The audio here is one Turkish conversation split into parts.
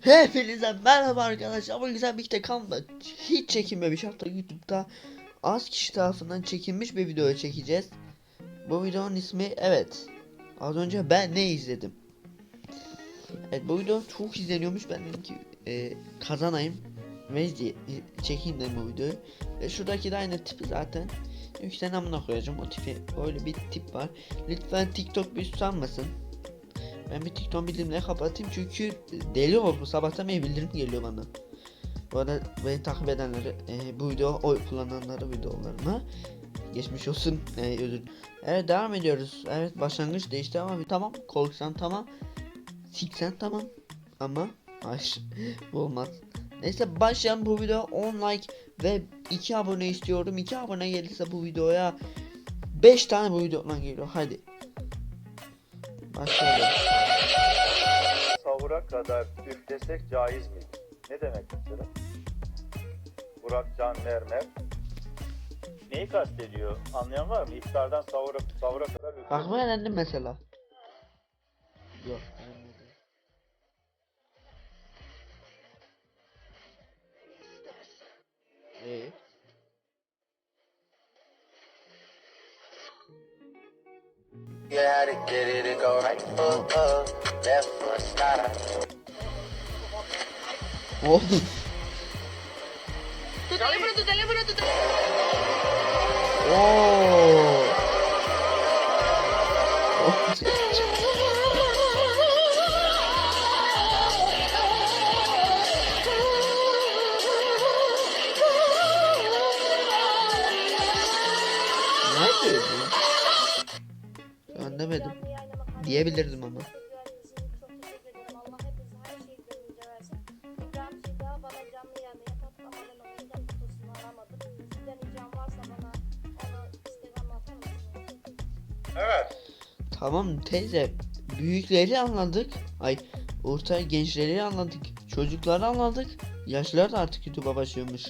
Hepinize merhaba arkadaşlar. Bu güzel birlikte kalma. Hiç çekinmemiş hatta YouTube'da az kişi tarafından çekilmiş bir video çekeceğiz. Bu videonun ismi evet. Az önce ben ne izledim? Evet bu video çok izleniyormuş. Ben dedim ki e, kazanayım ve çekeyim dedim bu videoyu. Ve şuradaki de aynı tipi zaten. Yükselen amına koyacağım o tipi. Öyle bir tip var. Lütfen TikTok bir sanmasın. Ben bir TikTok bildirimleri kapatayım çünkü deli oldu sabahtan beri bildirim geliyor bana. Bu arada beni takip edenleri e, bu video oy kullananları videolarıma geçmiş olsun e, özür. Evet devam ediyoruz. Evet başlangıç değişti ama tamam korksan tamam. Siksen tamam ama hayır bu olmaz. Neyse başlayalım bu video 10 like ve 2 abone istiyorum. 2 abone gelirse bu videoya 5 tane bu videodan geliyor. Hadi. Başlayalım. sahura kadar üflesek caiz mi? Ne demek mesela? Burak Can Mermer. Neyi kastediyor? Anlayan var mı? İftardan sahura, sahura kadar üflesek. Ben öğrendim mesela. Yok. You had to get it to go right foot up, left foot stop. Oh. Tu teléfono, tu teléfono, tu teléfono. Oo. Diyebilirdim ama. Evet. Tamam teyze. Büyükleri anladık. Ay orta gençleri anladık. Çocukları anladık. Yaşlılar da artık YouTube'a başlıyormuş.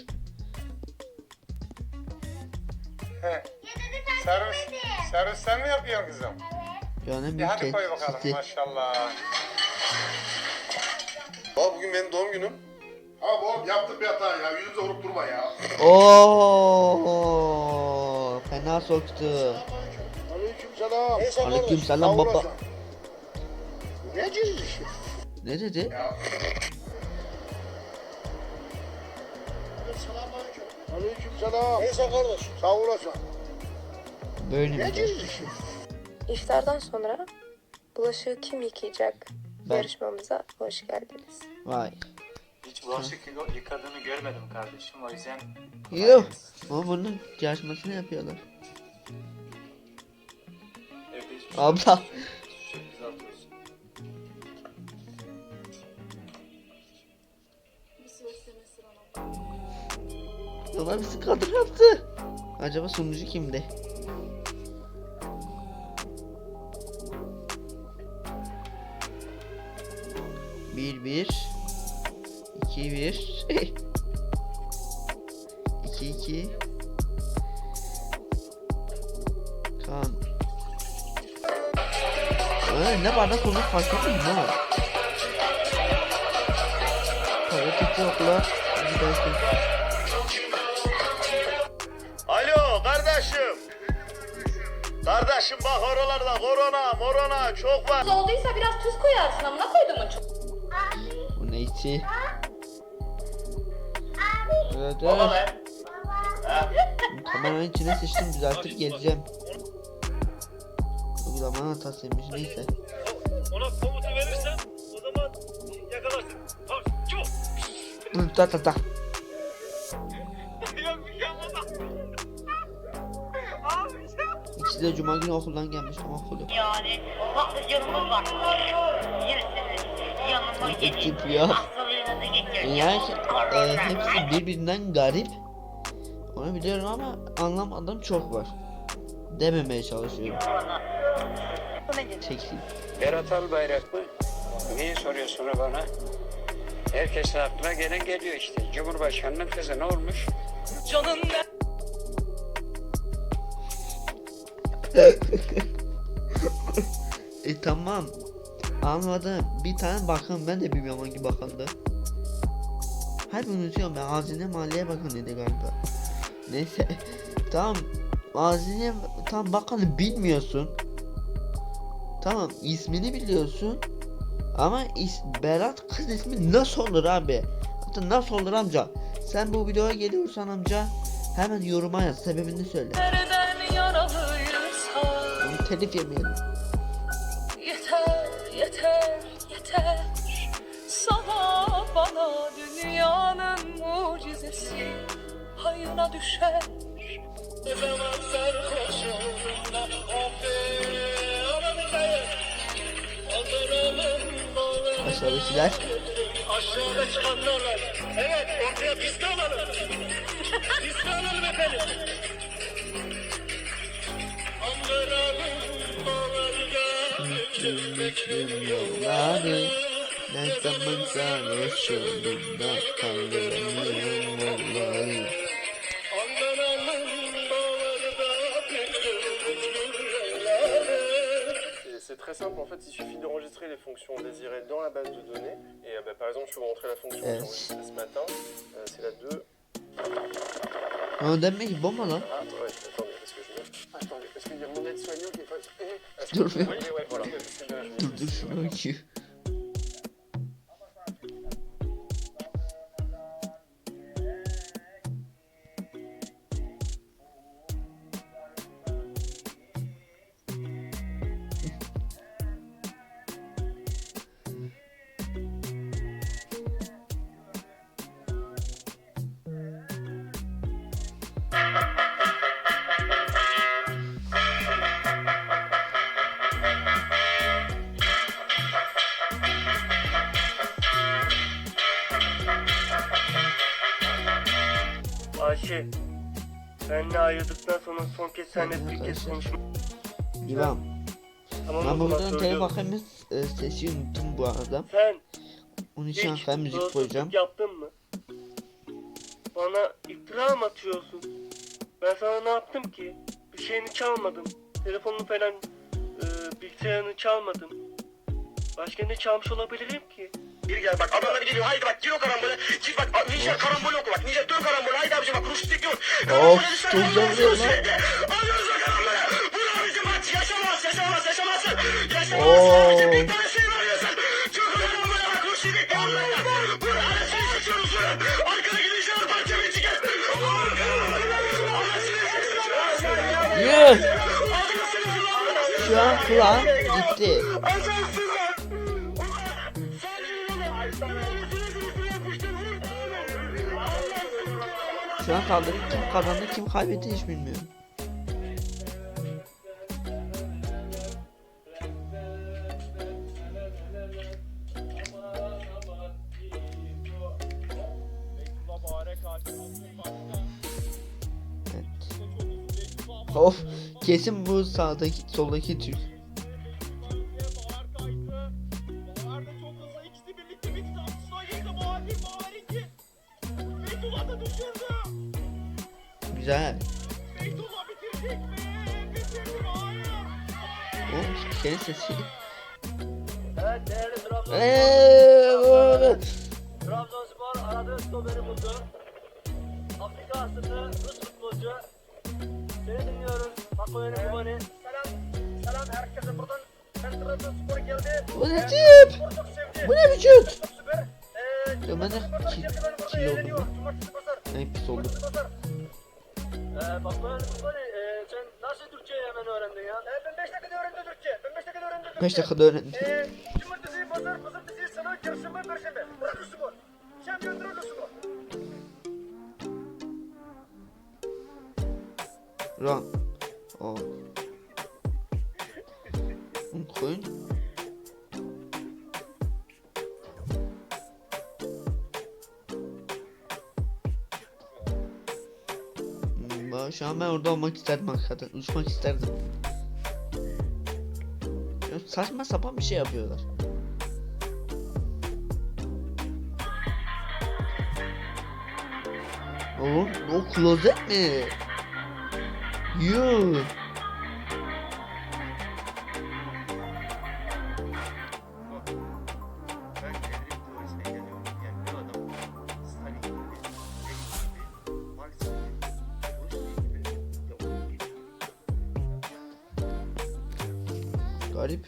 Servis, servis sen mi yapıyorsun kızım? Yani en Bir büyük hadi koy bakalım tehdit. maşallah. Baba bugün benim doğum günüm. Abi oğlum yaptık bir hata ya. Yüzümüze vurup durma ya. Oo, fena soktu. Aleyküm selam. Neyse Aleyküm selam baba. Ne cüzdü? Ne dedi? Aleyküm selam. Neyse kardeş. Sağ olasın. Böyle mi? Ne? İftardan sonra bulaşığı kim yıkayacak Ben. yarışmamıza hoş geldiniz. Vay. Hiç bulaşık yıkadığını görmedim kardeşim. O yüzden Yuh. Ama bunun yarışmasını yapıyorlar. evde hiçbir şey Abla. Sürpriz atıyorsun. Baba bizi kadın yaptı. Acaba sunucu kimdi? Bir bir iki bir iki iki Kaan Öyle ne bardak olur fark ettin mi? ha? Para TikTok'la gidersin. Alo kardeşim. Kardeşim bak oralarda korona morona çok var. Olduysa biraz tuz koyarsın amına koyduğumun çok. Evet, Baba evet. be. Kameranın içine sıçtım düzeltip geleceğim. Uygulamanın hatasıymış neyse. Ona komutu verirsen o zaman yakalarsın. Tamam. Çok. Dur ta ta ta. Yok bir şey olmadı. Abi İkisi de cuma günü okuldan gelmiş ama okulu. Yani patlıcanımız var. Yersiniz. Yanıma gelin. ya. Yani e, hepsi birbirinden garip. Onu biliyorum ama anlamadığım çok var. Dememeye çalışıyorum. Çekil. Berat Albayrak mı? Niye soruyorsun bana? Herkesin aklına gelen geliyor işte. Cumhurbaşkanının kızı ne olmuş? e tamam. Anladım. Bir tane bakın ben de bilmiyorum hangi bakandı. Hep unutuyorum ben. Hazine Maliye Bakanı dedi galiba. Neyse. tamam. Hazine tam bakanı bilmiyorsun. Tamam ismini biliyorsun. Ama is Berat kız ismi nasıl olur abi? Hatta nasıl olur amca? Sen bu videoya geliyorsan amca hemen yoruma yaz sebebini söyle. Onu telif yemeyelim. Yeter, yeter, yeter Sana bana Hayına düşer Ne zaman sarhoş olduğunda of be, aramızdayız. Aldıralım bağları, Aşağıdakiler. Aşağıda çıkanlar var. Evet, ortaya piste alalım. piste alalım efendim. Aldıralım bağları, dökülmek Yolları vallahi. C'est- C'est très simple, en fait, il suffit d'enregistrer les fonctions désirées dans la base de données. Et euh, bah, par exemple, je peux vous montrer la fonction que j'ai enregistrée ce matin. Euh, c'est la 2. O demek bomba lan. Ah, ouais, attendez, parce que je me- Attendez, parce qu'il y a mon aide-soignant qui est pas. Eh, est-ce que- Dur Oui, bir. oui, ouais, voilà. Je- Dur dur bakayım. Ayşe, benle ayrıldıktan sonra son kez seninle bir kez konuşmak. İvan. Tamam Ben o bu zaman videonun telif söylüyorum. hakkımız e, sesi unuttum bu arada. Sen Onun için arkaya müzik koyacağım. yaptın mı? Bana iftira mı atıyorsun? Ben sana ne yaptım ki? Bir şeyini çalmadım. Telefonunu falan, e, bilgisayarını çalmadım. Başka ne çalmış olabilirim ki? Bir gel bak adamlar geliyor haydi bak gir o karambole. Git bak ninja karambol oku bak ninja dön karambol haydi abicim bak rustik yok Of çok zorluyor lan. alıyoruz o karambole bu abicim maç yaşamaz yaşamaz yaşamaz. Yaşamaz abicim bir tane şey var ya sen. Çok karambole bak rustik yok bu arasını seçiyoruz arkada gidişler parça bir çıkar. Yuh! Şu an kulağım gitti. Şu an kaldırıp kim kazandı kim kaybetti hiç bilmiyorum. Of kesin bu sağdaki soldaki Türk. Güzel. O spikerin sesi. Evet değerli Trabzonspor. Eee, Trabzonspor aradığı stoperi buldu. Afrika asıllı Rus futbolcu. Seni dinliyoruz. Pakoyeni Kubani. Selam. Selam herkese buradan. Ben Trabzonspor geldi. Bu ne tip? Bu ne vücut? Ya ben de kilo pazar. En pis oldu. Pazar. Eee Pakoyeni Kubani. Eee sen nasıl Türkçeyi hemen öğrendin ya? Eee ben 5 dakikada öğrendim Türkçe. Ben 5 dakikada öğrendim Türkçe. 5 dakikada öğrendim. Eee cumartesi pazar, pazartesi salı, çarşamba, perşembe. Trabzonspor. Şampiyon Trabzonspor. Run. O. Koyun. Hmm, Şu an ben orada olmak isterdim hakikaten. Uçmak isterdim. Ya saçma sapan bir şey yapıyorlar. Oğlum o klozet mi? Yuh. Garip.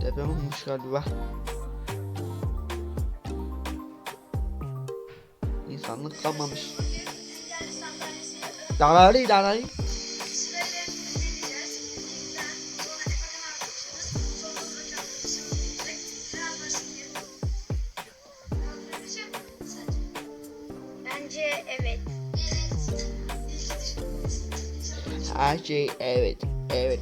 Deprem olmuş galiba. İnsanlık kalmamış. Darari darari. Her şey evet. Evet.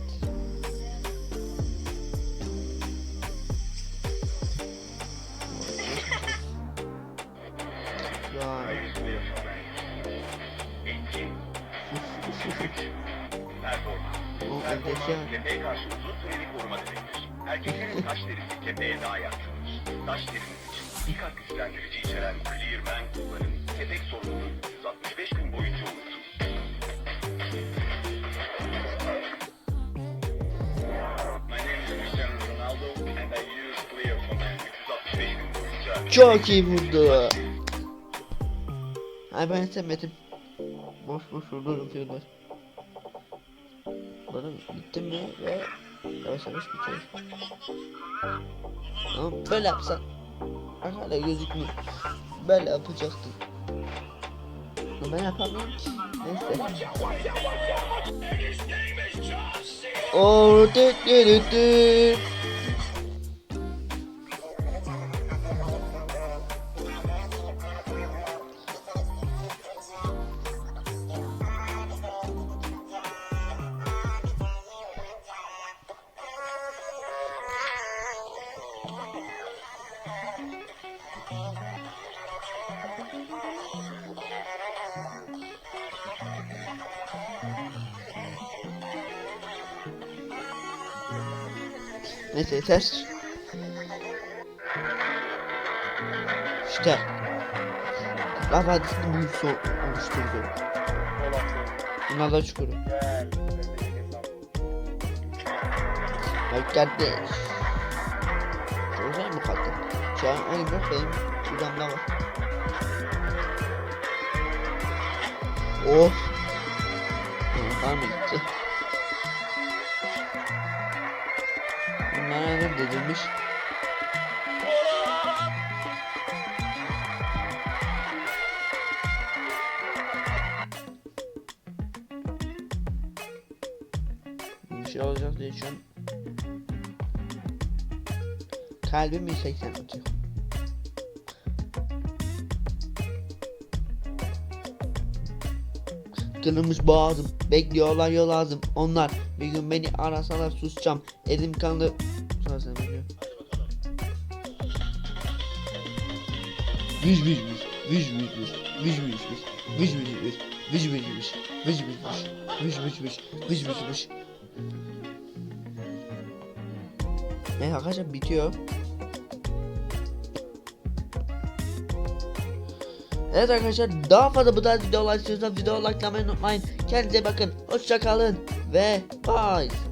Vay. O muhteşem. Kepeğe karşı uzun süreli koruma demektir. Erkeklerin taş derisi kepeğe daha yatkındır. Taş deriniz için dikkat güçlendirici içeren Clearman kullanın. Kepek sorununu Çok iyi vurdu. Ay ben sevmedim. Boş boş vurdu atıyorlar. Bana bitti mi ve yavaş yavaş bitiyor. Ama böyle yapsan hala gözükmüyor. Böyle yapacaktım. Ama ben yapamıyorum ki. Neyse. Oh, düt düt düt düt. Neyse yeter. İşte. Kutlar Vadisi büyüsü oluşturdu. Bunlar da çukuru. Bak kardeş. Çalışan mı kaldı? Şu an onu bırak benim şuramda var. Of. Tamam gitti. Ne dedilmiş? Bir şey olacak diye şu an Kalbim 180 atıyor. Kırılmış boğazım. Bekliyorlar yol lazım. Onlar bir gün beni arasalar susacağım. Elim kanlı. Sonra sen biliyor. Viş viş viş. Viş viş viş. Viş viş viş. Viş viş viş. Viş viş viş. Viş viş viş. Viş viş viş. Viş viş viş. Evet arkadaşlar bitiyor. Evet arkadaşlar daha fazla bu tarz videolar istiyorsanız video likelamayı unutmayın. Kendinize bakın. Hoşçakalın ve bye.